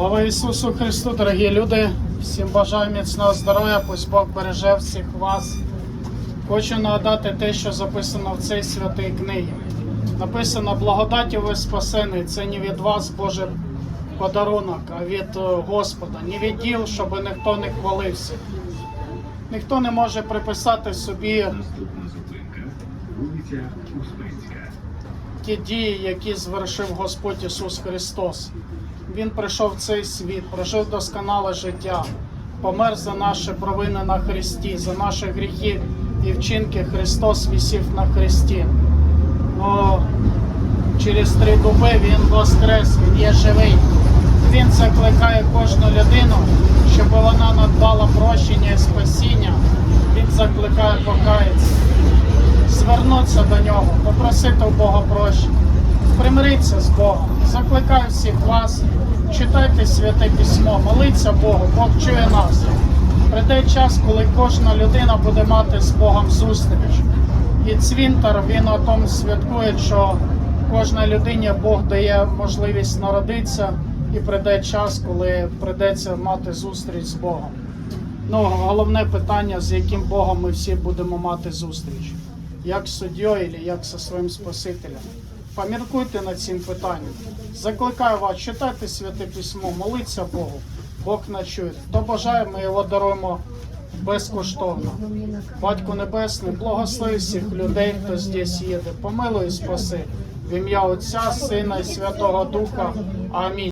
Слава Ісусу Христу, дорогі люди! Всім бажаю міцного здоров'я, пусть Бог береже всіх вас. Хочу нагадати те, що записано в цій святій книгі. Написано благодаті ви спасені. Це не від вас, Боже, подарунок, а від е, Господа. Не від діл, щоб ніхто не хвалився. Ніхто не може приписати собі ті дії, які звершив Господь Ісус Христос. Він прийшов в цей світ, прожив досконале життя, помер за наші провини на Христі, за наші гріхи і вчинки Христос висів на Христі. Но через три доби Він воскрес, Він є живий. Він закликає кожну людину, щоб вона надбала прощення і спасіння. Він закликає покаятися звернутися до нього, попросити у Бога прощення, примиритися з Богом. Закликаю всіх вас, читайте святе письмо, моліться Богу, Бог чує нас. Прийде час, коли кожна людина буде мати з Богом зустріч. І цвінтар він о тому святкує, що кожній людині Бог дає можливість народитися і прийде час, коли прийдеться мати зустріч з Богом. Ну, головне питання, з яким Богом ми всі будемо мати зустріч. Як з суддєю, або як зі своїм Спасителем. Поміркуйте над цим питанням. Закликаю вас, читайте святе письмо, молиться Богу. Бог начує. Хто бажає, ми його даруємо безкоштовно. Батько Небесний, благослови всіх людей, хто здесь їде. Помилуй і спаси. В ім'я Отця, Сина і Святого Духа. Амінь.